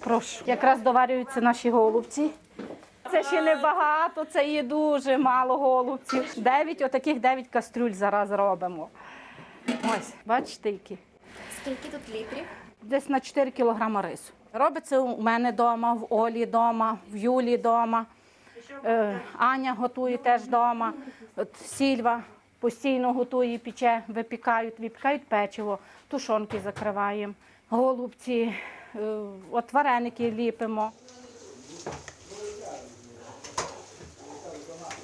Прошу. Якраз доварюються наші голубці. Це ще не багато, це є дуже мало голубців. Дев'ять, отаких дев'ять кастрюль зараз робимо. Ось, бачите, які. Скільки тут літрів? Десь на 4 кілограми рису. Робиться у мене вдома, в Олі вдома, в Юлі вдома. Е, Аня готує теж вдома. От Сільва постійно готує, пече, випікають, випікають печиво, тушонки закриваємо, голубці, е, от вареники ліпимо.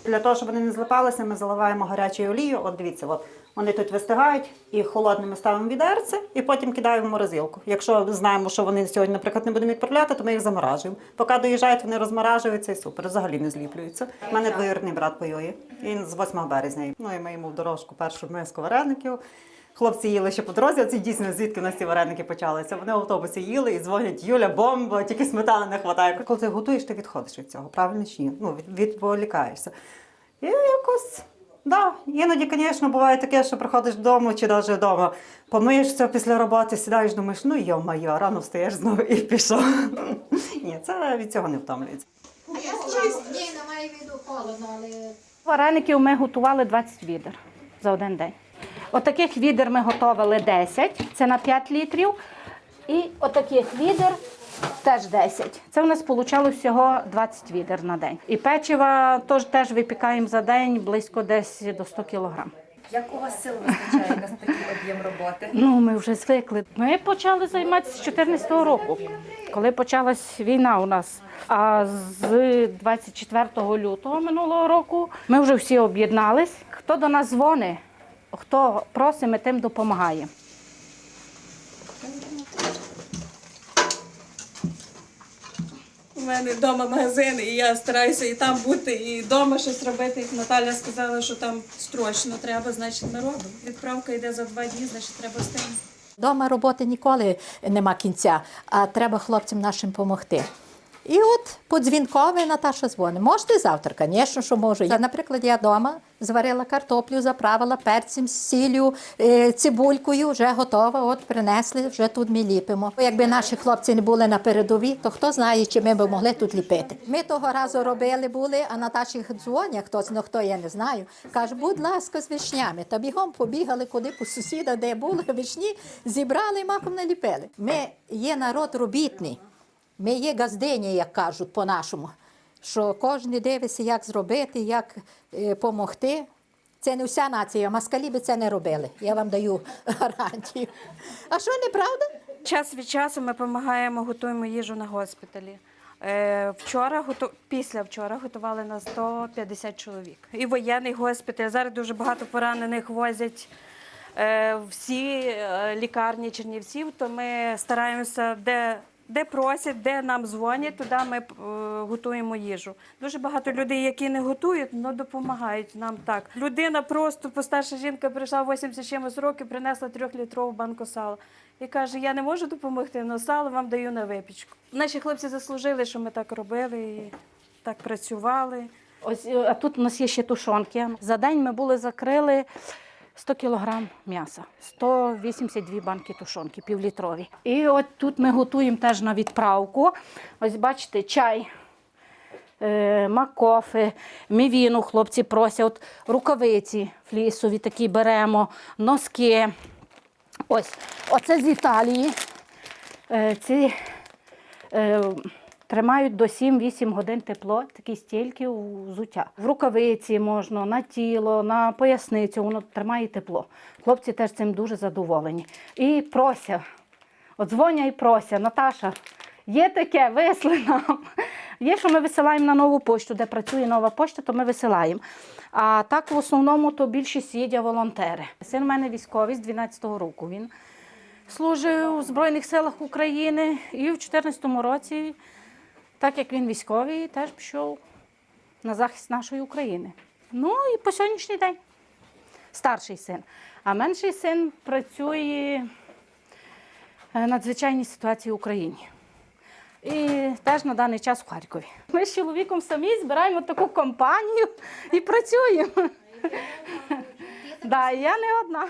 Для того, щоб вони не злипалися, ми заливаємо гарячою олією. От дивіться, от вони тут вистигають і холодними ставимо відерце, і потім кидаємо в морозилку. Якщо знаємо, що вони сьогодні, наприклад, не будемо відправляти, то ми їх заморажуємо. Поки доїжджають, вони розморажуються і супер, взагалі не зліплюються. У мене двоюрідний брат воює. Він з 8 березня. Ну і ми йому в дорожку першу миску вареників. Хлопці їли ще по дорозі, оці дійсно звідки в нас ці вареники почалися. Вони в автобусі їли і дзвонять Юля, бомба, тільки сметани не вистачає. Коли ти готуєш, ти відходиш від цього, правильно чи ні? Ну, відволікаєшся. І якось, да, іноді, звісно, буває таке, що приходиш додому чи навіть вдома, помиєшся після роботи, сідаєш, думаєш, ну йо-моє, рано встаєш знову і пішов. Ні, це від цього не втомлюється. Ні, немає віду холодно, але Вареників ми готували 20 відер за один день. Отаких відер ми готували 10, це на 5 літрів. І отаких відер теж 10. Це у нас вийшло всього 20 відер на день. І печива теж, теж випікаємо за день близько десь до 100 кілограм. Як у вас сил вистачає на такий об'єм роботи? Ну, ми вже звикли. Ми почали займатися з 2014 року, коли почалась війна у нас. А з 24 лютого минулого року ми вже всі об'єднались. Хто до нас дзвонить, хто просить, ми тим допомагаємо. У мене вдома магазин, і я стараюся і там бути, і вдома щось робити. Як Наталя сказала, що там строчно треба, значить ми робимо. Відправка йде за два дні, значить треба встигнути. Дома роботи ніколи нема кінця, а треба хлопцям нашим допомогти. І от по дзвінкові Наташа дзвонить. Можете завтра? Звісно, що можу. Я, наприклад, я вдома зварила картоплю, заправила перцем, сіллю, е, цибулькою, вже готова. От принесли, вже тут ми ліпимо. Якби наші хлопці не були на передовій, то хто знає, чи ми б могли тут ліпити. Ми того разу робили були, а Наташі дзвонять, хтось, ну хто я не знаю. Каже, будь ласка, з вишнями. Та бігом побігали куди по сусіда, де були вишні, зібрали і маком наліпили. Ми є народ робітний. Ми є газдині, як кажуть по-нашому, що кожен дивиться, як зробити, як допомогти. Це не вся нація, москалі би це не робили. Я вам даю гарантію. А що неправда? Час від часу ми допомагаємо, готуємо їжу на госпіталі. Е, Вчора готу... після вчора готували на 150 чоловік. І воєнний госпіталь. Зараз дуже багато поранених возять е, всі е, лікарні Чернівців. То ми стараємося, де, де просять, де нам дзвонять, туди ми е, готуємо їжу. Дуже багато людей, які не готують, але допомагають нам так. Людина просто постарша жінка прийшла 80 чимось років, принесла трьохлітрову банку сала. І каже, я не можу допомогти, але сало вам даю на випічку. Наші хлопці заслужили, що ми так робили і так працювали. Ось е, а тут у нас є ще тушонки. За день ми були закрили 100 кілограм м'яса, 182 банки тушонки, півлітрові. І от тут ми готуємо теж на відправку. Ось бачите, чай. е, Макофи, мівіну хлопці просять, от рукавиці флісові такі беремо, носки. Ось, оце з Італії. Е, Ці е, тримають до 7-8 годин тепло, такі стільки взуття. В рукавиці можна, на тіло, на поясницю, воно тримає тепло. Хлопці теж цим дуже задоволені. І прося, от дзвоня і прося, Наташа, є таке, висли нам. Є, що ми висилаємо на нову пошту, де працює нова пошта, то ми висилаємо. А так в основному то більшість їдять волонтери. Син у мене військовий з 12-го року. Він служив у Збройних силах України і в 2014 році, так як він військовий, теж пішов на захист нашої України. Ну і по сьогоднішній день старший син. А менший син працює в надзвичайній ситуації в Україні. І теж на даний час в Харкові. Ми з чоловіком самі збираємо таку компанію і працюємо. Да, я не одна.